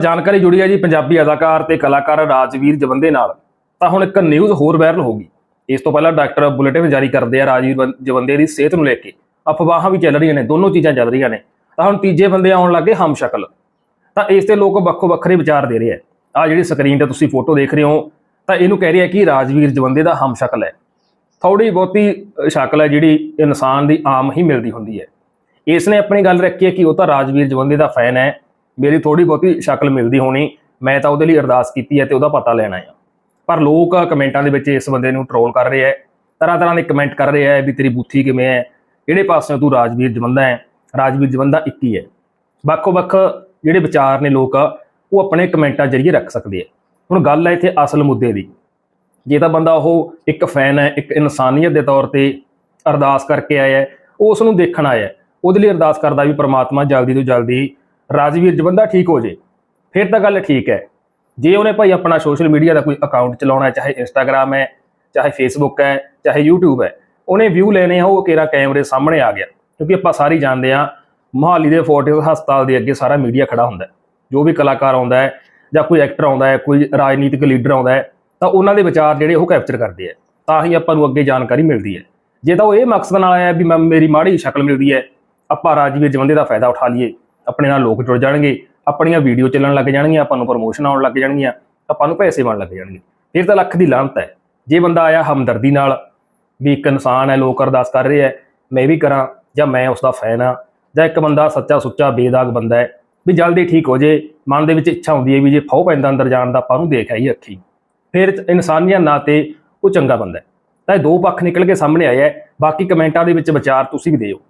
ਜਾਣਕਾਰੀ ਜੁੜੀ ਹੈ ਜੀ ਪੰਜਾਬੀ ਅਦਾਕਾਰ ਤੇ ਕਲਾਕਾਰ ਰਾਜਵੀਰ ਜਵੰਦੇ ਨਾਲ। ਤਾਂ ਹੁਣ ਇੱਕ ਨਿਊਜ਼ ਹੋਰ ਵਾਇਰਲ ਹੋ ਗਈ। ਇਸ ਤੋਂ ਪਹਿਲਾਂ ਡਾਕਟਰ ਬੁਲੇਟਿਨ ਜਾਰੀ ਕਰਦੇ ਆ ਰਾਜਵੀਰ ਬੰ- ਜਵੰਦੇ ਦੀ ਸਿਹਤ ਨੂੰ ਲੈ ਕੇ। ਅਫਵਾਹਾਂ ਵੀ ਚੱਲ ਰਹੀਆਂ ਨੇ, ਦੋਨੋਂ ਚੀਜ਼ਾਂ ਚੱਲ ਰਹੀਆਂ ਨੇ। ਤਾਂ ਹੁਣ ਤੀਜੇ ਬੰਦੇ ਆਉਣ ਲੱਗੇ ਹਮ ਸ਼ਕਲ ਤਾਂ ਇਸ ਤੇ ਲੋਕ ਵੱਖੋ ਵੱਖਰੇ ਵਿਚਾਰ ਦੇ ਰਹੇ ਆ। ਆ ਜਿਹੜੀ ਸਕਰੀਨ ਤੇ ਤੁਸੀਂ ਫੋਟੋ ਦੇਖ ਰਹੇ ਹੋ, ਤਾਂ ਇਹਨੂੰ ਕਹਿ ਰਹੇ ਆ ਕਿ ਰਾਜਵੀਰ ਜਵੰਦੇ ਦਾ ਹਮ ਸ਼ਕਲ ਹੈ। ਥੋੜੀ ਬਹੁਤੀ ਸ਼ਕਲ ਹੈ ਜਿਹੜੀ ਇਨਸਾਨ ਦੀ ਆਮ ਹੀ ਮਿਲਦੀ ਹੁੰਦੀ ਹੈ। ਇਸ ਨੇ ਆਪਣੀ ਗੱਲ ਰੱਖੀ ਹੈ ਕਿ ਉਹ ਤਾਂ ਰਾਜਵੀਰ ਜਵੰਦੇ ਦਾ ਫੈਨ ਹੈ। ਮੇਰੀ ਥੋੜੀ ਬਹੁਤੀ ਸ਼ਕਲ ਮਿਲਦੀ ਹੋਣੀ, ਮੈਂ ਤਾਂ ਉਹਦੇ ਲਈ ਅਰਦਾਸ ਕੀਤੀ ਹੈ ਤੇ ਉਹਦਾ ਪਤਾ ਲੈਣਾ ਹੈ ਪਰ ਲੋਕ ਕਮੈਂਟਾਂ ਦੇ ਵਿੱਚ ਇਸ ਬੰਦੇ ਨੂੰ ਟਰੋਲ ਕਰ ਰਹੇ ਹੈ ਤਰ੍ਹਾਂ ਤਰ੍ਹਾਂ ਦੇ ਕਮੈਂਟ ਕਰ ਰਹੇ ਹੈ ਵੀ ਤੇਰੀ ਬੁੱਥੀ ਕਿਵੇਂ ਹੈ, ਕਿਹੜੇ ਪਾਸਿਓਂ ਤੂੰ ਰਾਜਵੀਰ ਜਵੰਦਾ ਹੈ, ਰਾਜਵੀਰ ਜਵੰਦਾ ਇੱਕ ਹੀ ਹੈ। ਵੱਖੋ ਵੱਖ ਜਿਹੜੇ ਵਿਚਾਰ ਨੇ ਲੋਕ, ਉਹ ਆਪਣੇ ਕਮੈਂਟਾਂ ਜ਼ਰੀਏ ਰੱਖ ਸਕਦੇ ਆ ਹੁਣ ਗੱਲ ਹੈ ਇੱਥੇ ਅਸਲ ਮੁੱਦੇ ਦੀ। ਜੇ ਤਾਂ ਬੰਦਾ ਉਹ ਇੱਕ ਫੈਨ ਹੈ, ਇੱਕ ਇਨਸਾਨੀਅਤ ਦੇ ਤੌਰ ਤੇ ਅਰਦਾਸ ਕਰਕੇ ਆਇਆ ਉਹ ਉਸ ਨੂੰ ਦੇਖਣ ਆਇਆ ਹੈ। ਉਹਦੇ ਲਈ ਅਰਦਾਸ ਕਰਦਾ ਵੀ ਪ੍ਰਮਾਤਮਾ ਜਲਦੀ ਤੋਂ ਜਲਦੀ ਰਾਜਵੀਰ ਜਵੰਦਾ ਠੀਕ ਹੋ ਜੇ, ਫਿਰ ਤਾਂ ਗੱਲ ਠੀਕ ਹੈ। ਜੇ ਉਹਨੇ ਭਾਈ ਆਪਣਾ ਸੋਸ਼ਲ ਮੀਡੀਆ ਦਾ ਕੋਈ ਅਕਾਊਂਟ ਚਲਾਉਣਾ ਹੈ, ਚਾਹੇ ਇੰਸਟਾਗ੍ਰam ਹੈ, ਚਾਹੇ ਫੇਸਬੁੱਕ ਹੈ, ਚਾਹੇ YouTube ਹੈ, ਉਹਨੇ ਵਿਊ ਲੈਣੇ ਆ, ਉਹ ਕਿਹੜਾ ਕੈਮਰੇ ਸਾਹਮਣੇ ਆ ਗਿਆ। ਕਿਉਂਕਿ ਆਪਾਂ ਸਾਰੇ ਜਾਣਦੇ ਆ ਮੋਹਾਲੀ ਦੇ ਫੋਰਟਿਸ ਹਸਪਤਾਲ ਦੇ ਅੱਗੇ ਸਾਰਾ ਮੀਡੀਆ ਖੜਾ ਹੁੰਦਾ ਜੋ ਵੀ ਕਲਾਕਾਰ ਆਉਂਦਾ ਹੈ, ਜਾਂ ਕੋਈ ਐਕਟਰ ਆਉਂਦਾ ਹੈ, ਕੋਈ ਰਾਜਨੀਤਿਕ ਲੀਡਰ ਆਉਂਦਾ ਹੈ, ਤਾਂ ਉਹਨਾਂ ਦੇ ਵਿਚਾਰ ਜਿਹੜੇ ਉਹ ਕੈਪਚਰ ਕਰਦੇ ਆ ਤਾਂ ਹੀ ਆਪਾਂ ਨੂੰ ਅੱਗੇ ਜਾਣਕਾਰੀ ਮਿਲਦੀ ਹੈ। ਜੇ ਤਾਂ ਉਹ ਇਹ ਮਕਸਦ ਨਾਲ ਆਇਆ ਵੀ ਮੈਂ, ਮੇਰੀ ਮਾੜੀ ਸ਼ਕਲ ਮਿਲਦੀ ਹੈ, ਆਪਾਂ ਰਾਜਵੀਰ ਜਵੰਦੇ ਦਾ ਫਾਇਦਾ ਉਠਾ ਲਈਏ। ਆਪਣੇ ਨਾਲ ਲੋਕ ਜੁੜ ਜਾਣਗੇ, ਆਪਣੀਆਂ ਵੀਡੀਓ ਚੱਲਣ ਲੱਗ ਜਾਣਗੀਆਂ, ਆਪਾਂ ਨੂੰ ਪ੍ਰਮੋਸ਼ਨ ਆਉਣ ਲੱਗ ਜਾਣਗੀਆਂ, ਆਪਾਂ ਨੂੰ ਪੈਸੇ ਬਣ ਲੱਗ ਜਾਣਗੇ। ਫਿਰ ਤਾਂ ਲੱਖ ਦੀ ਲਾਹਨਤ ਹੈ। ਜੇ ਬੰਦਾ ਆਇਆ ਹਮਦਰਦੀ ਨਾਲ ਵੀ ਇੱਕ ਇਨਸਾਨ ਹੈ, ਲੋਕ ਅਰਦਾਸ ਕਰ ਰਹੇ ਹੈ, ਮੈਂ ਵੀ ਕਰਾਂ ਜਾਂ ਮੈਂ ਉਸ ਦਾ ਫੈਨ ਆ ਜਾਂ ਇੱਕ ਬੰਦਾ ਸੱਚਾ ਸੁੱਚਾ ਬੇਦਾਗ ਬੰਦਾ ਹੈ, ਵੀ ਜਲਦੀ ਠੀਕ ਹੋ ਜੇ, ਮਨ ਦੇ ਵਿੱਚ ਇੱਛਾ ਹੁੰਦੀ ਹੈ ਵੀ ਜੇ ਫਾਉ ਪੈਂਦਾ ਅੰਦਰ ਜਾਣ ਦਾ, ਆਪਾਂ ਨੂੰ ਦੇਖ ਆਈ ਅੱਖੀ। ਫਿਰ ਇਨਸਾਨੀਅਤ ਨਾਤੇ ਉਹ ਚੰਗਾ ਬੰਦਾ ਹੈ। ਤਾਂ ਇਹ ਦੋ ਪੱਖ ਨਿਕਲ ਕੇ ਸਾਹਮਣੇ ਆਇਆ ਹੈ, ਬਾਕੀ ਕਮੈਂਟਾਂ ਦੇ ਵਿੱਚ ਵਿਚਾਰ ਤੁਸੀਂ ਵੀ ਦਿਓ।